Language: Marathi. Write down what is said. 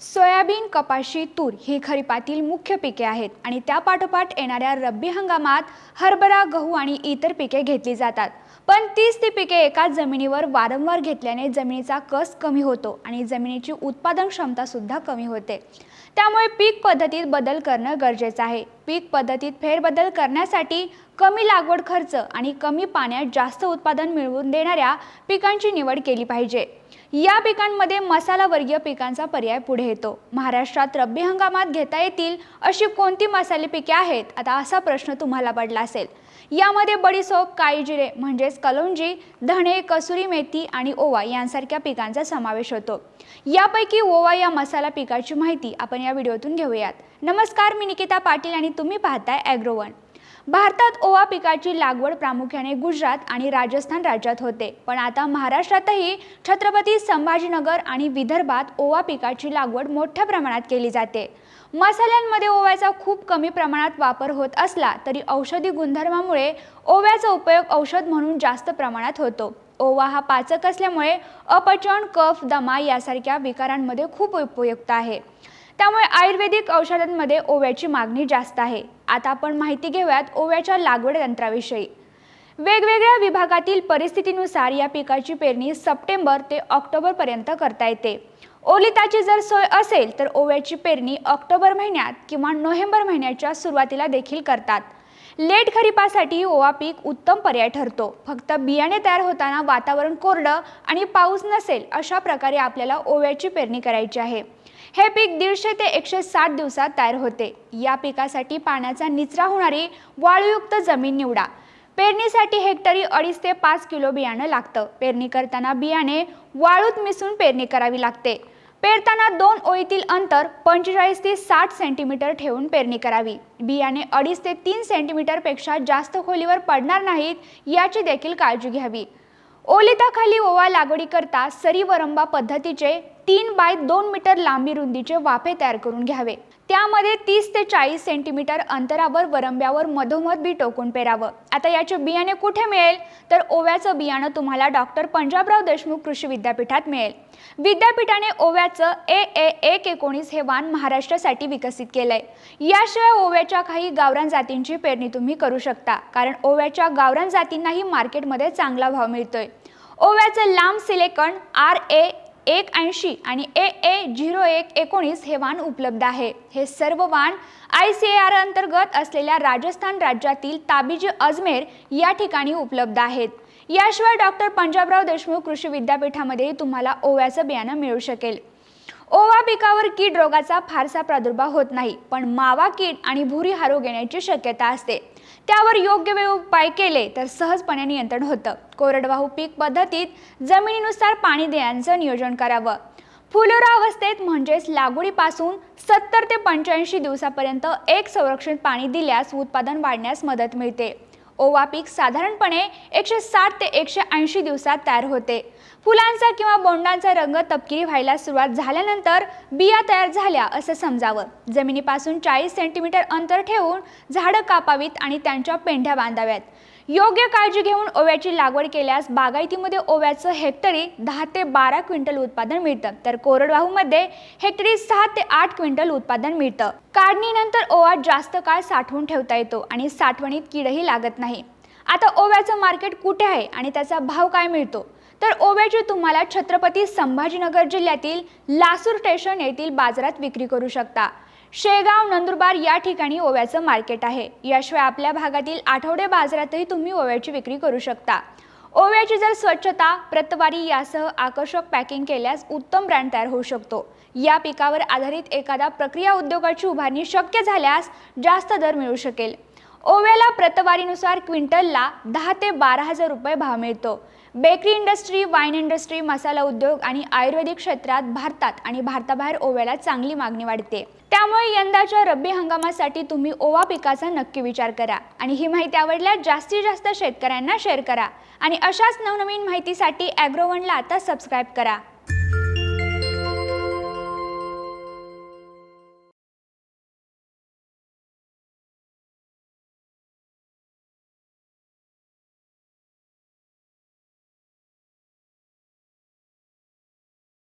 सोयाबीन कपाशी तूर ही खरीपातील मुख्य पिके आहेत आणि त्यापाठोपाठ येणाऱ्या रब्बी हंगामात हरभरा गहू आणि इतर पिके घेतली जातात. पण तीच ती पिके एकाच जमिनीवर वारंवार घेतल्याने जमिनीचा कस कमी होतो आणि जमिनीची उत्पादन क्षमता सुद्धा कमी होते. त्यामुळे पीक पद्धतीत बदल करणं गरजेचं आहे. पीक पद्धतीत फेरबदल करण्यासाठी कमी लागवड खर्च आणि कमी पाण्यात जास्त उत्पादन मिळवून देणाऱ्या पिकांची निवड केली पाहिजे. या पिकांमध्ये मसालावर्गीय पिकांचा पर्याय पुढे येतो. महाराष्ट्रात रब्बी हंगामात घेता येतील अशी कोणती मसाले पिके आहेत? आता असा प्रश्न तुम्हाला पडला असेल. यामध्ये बडीसोप काळी जिरे म्हणजेच कलोंजी धणे कसुरी मेथी आणि ओवा यांसारख्या पिकांचा समावेश होतो. यापैकी ओवा या मसाला पिकाची माहिती आपण या व्हिडिओतून घेऊयात. नमस्कार मी निकिता पाटील आणि तुम्ही पाहताय ॲग्रोवन भारतात ओवा पिकाची लागवड प्रामुख्याने गुजरात आणि राजस्थान राज्यात होते. पण आता महाराष्ट्रातही छत्रपती संभाजीनगर आणि विदर्भात ओवा पिकाची लागवड मोठ्या प्रमाणात केली जाते. मसाल्यांमध्ये ओव्याचा खूप कमी प्रमाणात वापर होत असला तरी औषधी गुणधर्मामुळे ओव्याचा उपयोग औषध म्हणून जास्त प्रमाणात होतो. ओवा हा पाचक असल्यामुळे अपचन कफ दमा यासारख्या विकारांमध्ये खूप उपयुक्त आहे. त्यामुळे आयुर्वेदिक औषधांमध्ये ओव्याची मागणी जास्त आहे. आता आपण माहिती घेऊयात ओव्याच्या लागवड यंत्राविषयी. वेगवेगळ्या विभागातील परिस्थितीनुसार या पिकाची पेरणी सप्टेंबर ते ऑक्टोबरपर्यंत करता येते. ओलिताची जर सोय असेल तर ओव्याची पेरणी ऑक्टोबर महिन्यात किंवा नोव्हेंबर महिन्याच्या सुरुवातीला देखील करतात. लेट खरीपासाठी ओवा पीक उत्तम पर्याय ठरतो. फक्त बियाणे तयार होताना वातावरण कोरडं आणि पाऊस नसेल अशा प्रकारे आपल्याला ओव्याची पेरणी करायची आहे. हे पीक दीडशे ते एकशे साठ दिवसात तयार होते. या पिकासाठी पाण्याचा निचरा होणारी वाळूयुक्त जमीन निवडा. पेरणीसाठी हेक्टरी अडीच ते पाच किलो बियाणं लागतं. पेरणी करताना बियाणे वाळूत मिसळून पेरणी करावी लागते. पेरताना दोन ओळीतील अंतर पंचेचाळीस ते साठ सेंटीमीटर ठेवून पेरणी करावी. बियाणे अडीच ते तीन सेंटीमीटरपेक्षा जास्त खोलीवर पडणार नाहीत याची देखील काळजी घ्यावी. ओलिताखाली ओवा लागवडीकरता सरी वरंबा पद्धतीचे तीन बाय दोन मीटर लांबी रुंदीचे वाफे तयार करून घ्यावे. त्यामध्ये तीस ते चाळीस सेंटीमीटर अंतरावर वरंब्यावर मधोमध बी टोकून पेरावं. आता याचे बियाणे कुठे मिळेल? तर ओव्याचं बियाणं तुम्हाला डॉक्टर पंजाबराव देशमुख कृषी विद्यापीठात मिळेल. विद्यापीठाने ओव्याचं ए ए एक एकोणीस हे वाण महाराष्ट्रासाठी विकसित केलंय. याशिवाय ओव्याच्या काही गावरान जातींची पेरणी तुम्ही करू शकता कारण ओव्याच्या गावरान जातींनाही मार्केटमध्ये चांगला भाव मिळतोय. ओव्याचं लांब सिलेकन आर ए एक ऐंशी आणि ए ए झिरो एक एकोणीस हे वाण उपलब्ध आहे. हे सर्व वाण आय सी आर अंतर्गत असलेल्या राजस्थान राज्यातील ताबिजी अजमेर या ठिकाणी उपलब्ध आहेत. याशिवाय डॉक्टर पंजाबराव देशमुख कृषी विद्यापीठामध्ये तुम्हाला ओव्याचं बियाणं मिळू शकेल. ओवा पिकावर कीड रोगाचा फारसा प्रादुर्भाव होत नाही पण मावा कीड आणि भुरी हारोग येण्याची शक्यता असते. त्यावर योग्य वेळ उपाय केले तर सहजपणे नियंत्रण होतं. कोरडवाहू पीक पद्धतीत जमिनीनुसार पाणी देण्याचं नियोजन करावं. फुलोरा अवस्थेत म्हणजेच लागवडीपासून सत्तर ते पंच्याऐंशी दिवसापर्यंत एक संरक्षण पाणी दिल्यास उत्पादन वाढण्यास मदत मिळते. ओवा पीक साधारणपणे एकशे साठ ते एकशे ऐंशी दिवसात तयार होते. फुलांचा किंवा बोंडांचा रंग तपकिरी व्हायला सुरुवात झाल्यानंतर बिया तयार झाल्या असं समजावं. जमिनीपासून चाळीस सेंटीमीटर अंतर ठेवून झाडं कापावीत आणि त्यांच्या पेंढ्या बांधाव्यात. योग्य काळजी घेऊन ओव्याची लागवड केल्यास बागायतीमध्ये ओव्याचं हेक्टरी दहा ते बारा क्विंटल उत्पादन मिळतं. तर कोरडवाहूमध्ये हेक्टरी सहा ते आठ क्विंटल उत्पादन मिळतं. काढणीनंतर ओवा जास्त काळ साठवून ठेवता येतो आणि साठवणीत किडही लागत नाही. आता ओव्याचं मार्केट कुठे आहे आणि त्याचा भाव काय मिळतो? तर ओव्याची तुम्हाला छत्रपती संभाजीनगर जिल्ह्यातील लासूर स्टेशन येथील बाजारात विक्री करू शकता. शेगाव नंदुरबार या ठिकाणी ओव्याचं मार्केट आहे. याशिवाय आपल्या भागातील आठवडे बाजारातही तुम्ही ओव्याची विक्री करू शकता. ओव्याची जर स्वच्छता प्रतवारी यासह आकर्षक पॅकिंग केल्यास उत्तम ब्रँड तयार होऊ शकतो. या पिकावर आधारित एखादा प्रक्रिया उद्योगाची उभारणी शक्य झाल्यास जास्त दर मिळू शकेल. ओव्याला प्रतवारीनुसार क्विंटलला दहा ते बारा हजार रुपये भाव मिळतो. Bakery industry wine industry masala उद्योग आणि आयुर्वेदिक क्षेत्रात भारतात आणि भारताबाहेर ओव्याला चांगली मागणी वाढते. त्यामुळे यंदाच्या रब्बी हंगामासाठी तुम्ही ओवा पिकाचा नक्की विचार करा आणि ही माहिती आवडल्यास जास्तीत जास्त शेतकऱ्यांना शेअर करा. आणि अशाच नवनवीन माहितीसाठी ॲग्रोवनला आता सबस्क्राईब करा.